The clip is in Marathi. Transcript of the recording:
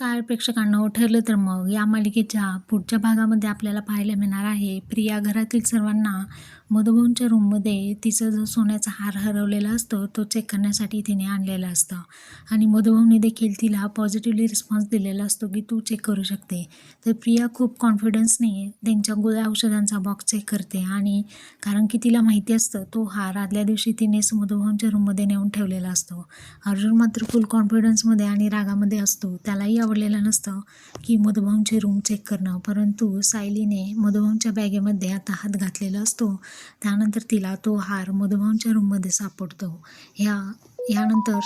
नमस्कार प्रेक्षकांना ठरलं तर मग या मालिकेच्या पुढच्या भागामध्ये आपल्याला पाहायला मिळणार आहे प्रिया घरातील सर्वांना मधुभाऊंच्या रूममध्ये तिचा जो सोन्याचा हार हरवलेला असतो तो चेक करण्यासाठी तिने आणलेला असतं. आणि मधुभाऊने देखील तिला पॉझिटिव्हली रिस्पॉन्स दिलेला असतो की तू चेक करू शकते. तर प्रिया खूप कॉन्फिडन्सने त्यांच्या गोळ्या औषधांचा बॉक्स चेक करते आणि कारण की तिला माहिती असतं तो हार आदल्या दिवशी तिनेच मधुभाऊंच्या रूममध्ये नेऊन ठेवलेला असतो. अर्जुन मात्र फुल कॉन्फिडन्समध्ये आणि रागामध्ये असतो त्यालाही आवडलेलं नसतं की मधुभाऊंची रूम चेक करणं. परंतु सायलीने मधुभाऊंच्या बॅगेमध्ये आता हात घातलेला असतो. त्यानंतर तिला तो हार मधुभाऊंच्या रूममध्ये सापडतो. ह्या यानंतर